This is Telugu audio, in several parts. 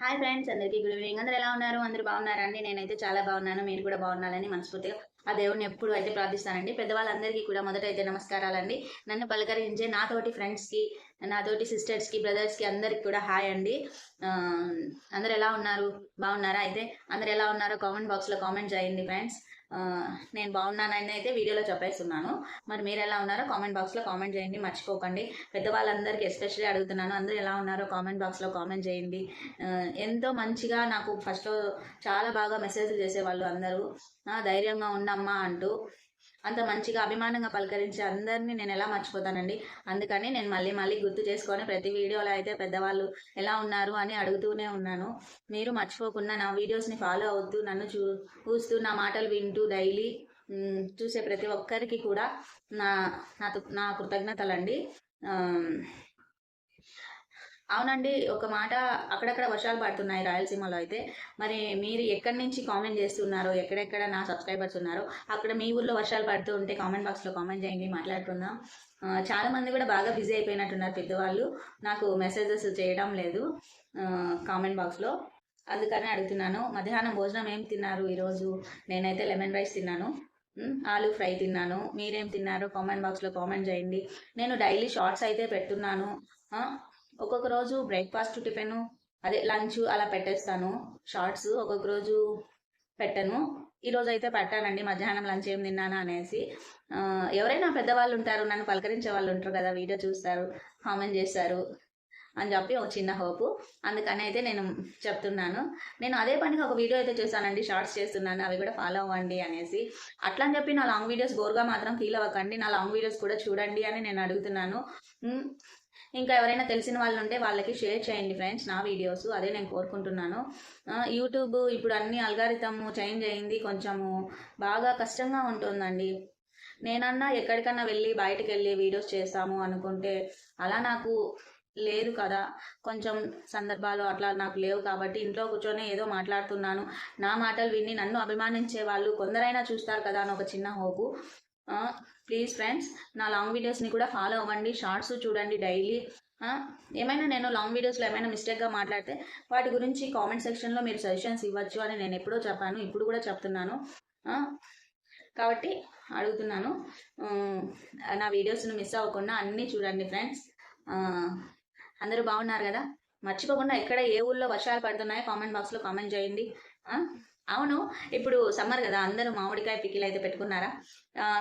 హాయ్ ఫ్రెండ్స్ అందరికీ గుడ్ ఈవినింగ్. అందరు ఎలా ఉన్నారు? అందరు బాగున్నారండి నేనైతే చాలా బాగున్నాను. మీరు కూడా బాగున్నారని మనస్ఫూర్తిగా ఆ దేవుడిని ఎప్పుడు అయితే ప్రార్థిస్తానండి. పెద్దవాళ్ళందరికీ కూడా మొదట అయితే నమస్కారాలండి. నన్ను పలకరించే నాతోటి ఫ్రెండ్స్కి నాతోటి సిస్టర్స్కి బ్రదర్స్కి అందరికి కూడా హాయ్ అండి. అందరు ఎలా ఉన్నారు? బాగున్నారా? అయితే అందరు ఎలా ఉన్నారో కామెంట్ బాక్స్లో కామెంట్ చేయండి ఫ్రెండ్స్. నేను బాగున్నానని అయితే వీడియోలో చెప్పేస్తున్నాను. మరి మీరు ఎలా ఉన్నారో కామెంట్ బాక్స్లో కామెంట్ చేయండి. మర్చిపోకండి. పెద్దవాళ్ళందరికీ ఎస్పెషల్లీ అడుగుతున్నాను. అందరూ ఎలా ఉన్నారో కామెంట్ బాక్స్లో కామెంట్ చేయండి. ఎంతో మంచిగా నాకు ఫస్ట్లో చాలా బాగా మెసేజ్లు చేసేవాళ్ళు అందరూ. ధైర్యంగా ధైర్యంగా అమ్మ అంటూ అంత మంచిగా అభిమానంగా పలకరించే అందరినీ నేను ఎలా మర్చిపోతానండి? అందుకని నేను మళ్ళీ మళ్ళీ గుర్తు చేసుకొని ప్రతి వీడియోలో అయితే పెద్దవాళ్ళు ఎలా ఉన్నారు అని అడుగుతూనే ఉన్నాను. మీరు మర్చిపోకుండా నా వీడియోస్ని ఫాలో అవుతూ నన్ను చూ చూస్తూ నా మాటలు వింటూ డైలీ చూసే ప్రతి ఒక్కరికి కూడా నా నా నా కృతజ్ఞతలండి. ఆ, అవునండి ఒక మాట అక్కడక్కడ వర్షాలు పడుతున్నాయి రాయలసీమలో అయితే. మరి మీరు ఎక్కడి నుంచి కామెంట్ చేస్తున్నారో ఎక్కడెక్కడ నా సబ్స్క్రైబర్స్ ఉన్నారో అక్కడ మీ ఊర్లో వర్షాలు పడుతూ ఉంటే కామెంట్ బాక్స్లో కామెంట్ చేయండి మాట్లాడుకుందాం. చాలామంది చాలా మంది కూడా బాగా బిజీ అయిపోయినట్టున్నారు పెద్దవాళ్ళు. నాకు మెసేజెస్ చేయడం లేదు కామెంట్ బాక్స్లో అందుకని అడుగుతున్నాను మధ్యాహ్నం భోజనం ఏం తిన్నారు ఈరోజు? నేనైతే లెమన్ రైస్ తిన్నాను ఆలు ఆలూ ఫ్రై తిన్నాను. మీరేం తిన్నారు? కామెంట్ బాక్స్లో కామెంట్ చేయండి. నేను డైలీ షార్ట్స్ అయితే పెట్టున్నాను ఒక్కొక్క రోజు బ్రేక్ఫాస్ట్ టిఫిన్ అదే లంచ్ అలా పెట్టేస్తాను. షార్ట్స్ ఒక్కొక్క రోజు పెట్టను. ఈ రోజు అయితే పెట్టానండి మధ్యాహ్నం లంచ్ ఏం తిన్నాను అనేసి. ఎవరైనా పెద్దవాళ్ళు ఉంటారు నన్ను పలకరించే వాళ్ళు ఉంటారు కదా వీడియో చూస్తారు కామెంట్ చేస్తారు అని చెప్పి ఒక చిన్న హోపు అందుకని అయితే నేను చెప్తున్నాను. నేను అదే పనికి ఒక వీడియో అయితే చేశానండి. షార్ట్స్ చేస్తున్నాను. అవి కూడా ఫాలో అవ్వండి అనేసి. అట్లా అని చెప్పి నా లాంగ్ వీడియోస్ బోర్గా మాత్రం ఫీల్ అవ్వకండి. నా లాంగ్ వీడియోస్ కూడా చూడండి అని నేను అడుగుతున్నాను. ఇంకా ఎవరైనా తెలిసిన వాళ్ళు ఉంటే వాళ్ళకి షేర్ చేయండి ఫ్రెండ్స్ నా వీడియోస్. అదే నేను కోరుకుంటున్నాను. యూట్యూబ్ ఇప్పుడు అన్ని అల్గారిథమ్ చేంజ్ అయింది కొంచెము బాగా కష్టంగా ఉంటుందండి. నేనన్నా ఎక్కడికన్నా వెళ్ళి బయటకు వెళ్ళి వీడియోస్ చేస్తాము అనుకుంటే అలా నాకు లేదు కదా. కొంచెం సందర్భాలు అట్లా నాకు లేవు కాబట్టి ఇంట్లో కూర్చొని ఏదో మాట్లాడుతున్నాను. నా మాటలు విని నన్ను అభిమానించే వాళ్ళు కొందరైనా చూస్తారు కదా అని ఒక చిన్న హోపు ప్లీజ్ ఫ్రెండ్స్ నా లాంగ్ వీడియోస్ని కూడా ఫాలో అవ్వండి. షార్ట్స్ చూడండి డైలీ ఏమైనా నేను లాంగ్ వీడియోస్లో ఏమైనా మిస్టేక్గా మాట్లాడితే వాటి గురించి కామెంట్ సెక్షన్లో మీరు సజెషన్స్ ఇవ్వచ్చు అని నేను ఎప్పుడో చెప్పాను ఇప్పుడు కూడా చెప్తున్నాను. కాబట్టి అడుగుతున్నాను. నా వీడియోస్ని మిస్ అవ్వకుండా అన్నీ చూడండి ఫ్రెండ్స్ అందరూ బాగున్నారు కదా? మర్చిపోకుండా ఎక్కడ ఏ ఊళ్ళో వర్షాలు పడుతున్నాయో కామెంట్ బాక్స్లో కామెంట్ చేయండి. అవును. ఇప్పుడు సమ్మర్ కదా అందరూ మామిడికాయ పికిల్ అయితే పెట్టుకున్నారా?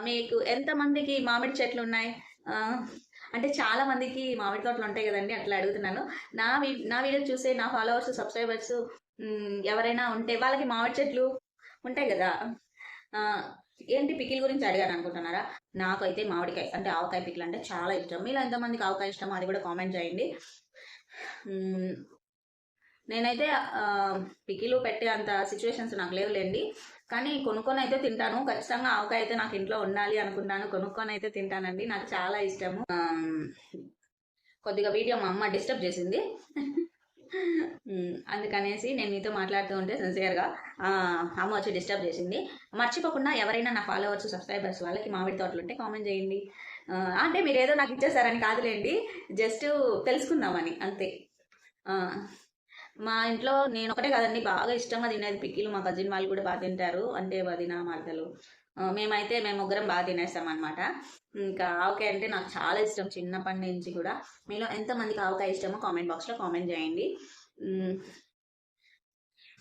మీకు ఎంతమందికి మామిడి చెట్లు ఉన్నాయి? అంటే చాలా మందికి మామిడి తోటలు ఉంటాయి కదండి అట్లా అడుగుతున్నాను. నా నా వీడియో చూసే నా ఫాలోవర్స్ సబ్స్క్రైబర్స్ ఎవరైనా ఉంటే వాళ్ళకి మామిడి చెట్లు ఉంటాయి కదా. ఏంటి పికిల్ గురించి అడిగాను అనుకుంటున్నారా? నాకైతే మామిడికాయ అంటే ఆవకాయ పికిల్ అంటే చాలా ఇష్టం. మీలో ఎంతమందికి ఆవకాయ ఇష్టం అది కూడా కామెంట్ చేయండి. నేనైతే పికిలు పెట్టే అంత సిచ్యువేషన్స్ నాకు లేవులేండి. కానీ కొనుక్కొని అయితే తింటాను. ఖచ్చితంగా ఆవకాయ అయితే నాకు ఇంట్లో ఉండాలి అనుకుంటాను కొనుక్కొని అయితే తింటానండి. నాకు చాలా ఇష్టము. కొద్దిగా వీడియో మా అమ్మ డిస్టర్బ్ చేసింది. అందుకనేసి నేను మీతో మాట్లాడుతూ ఉంటే సిన్సియర్గా అమ్మ వచ్చి డిస్టర్బ్ చేసింది. మర్చిపోకుండా ఎవరైనా నా ఫాలోవర్స్ సబ్స్క్రైబర్స్ వాళ్ళకి మామిడి తోటలు ఉంటే కామెంట్ చేయండి. అంటే మీరు ఏదో నాకు ఇచ్చేసారని కాదులేండి. జస్ట్ తెలుసుకుందామని అంతే. మా ఇంట్లో నేను ఒకటే కదండి బాగా ఇష్టంగా తినేది పిక్కిలు. మా కజిన్ వాళ్ళు కూడా బాగా తింటారు. అంటే వదిన మరదలు. మేమైతే మేము ముగ్గురం బాగా తినేస్తాం అనమాట ఇంకా ఆవకాయ అంటే నాకు చాలా ఇష్టం చిన్నప్పటి నుంచి కూడా. మీలో ఎంతమందికి ఆవకాయ ఇష్టమో కామెంట్ బాక్స్లో కామెంట్ చేయండి.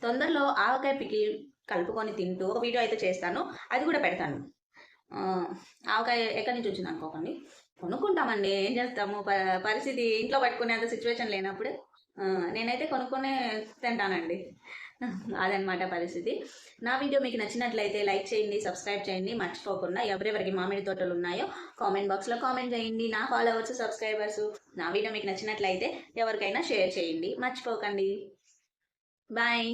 తొందరలో ఆవకాయ పికి కలుపుకొని తింటూ ఒక వీడియో అయితే చేస్తాను. అది కూడా పెడతాను. ఆవకాయ ఎక్కడి నుంచి వచ్చింది అనుకోకండి. కొనుక్కుంటామండి. ఏం చేస్తాము? ప- పరిస్థితి ఇంట్లో పట్టుకునేంత సిచ్యువేషన్ లేనప్పుడు. నేనైతే కొనుక్కునే తింటానండి. అదనమాట పరిస్థితి. నా వీడియో మీకు నచ్చినట్లయితే లైక్ చేయండి సబ్స్క్రైబ్ చేయండి. మర్చిపోకుండా ఎవరెవరికి మామిడి తోటలు ఉన్నాయో కామెంట్ బాక్స్లో కామెంట్ చేయండి. నా ఫాలోవర్స్ సబ్స్క్రైబర్స్ నా వీడియో మీకు నచ్చినట్లయితే ఎవరికైనా షేర్ చేయండి. మర్చిపోకండి. బాయ్.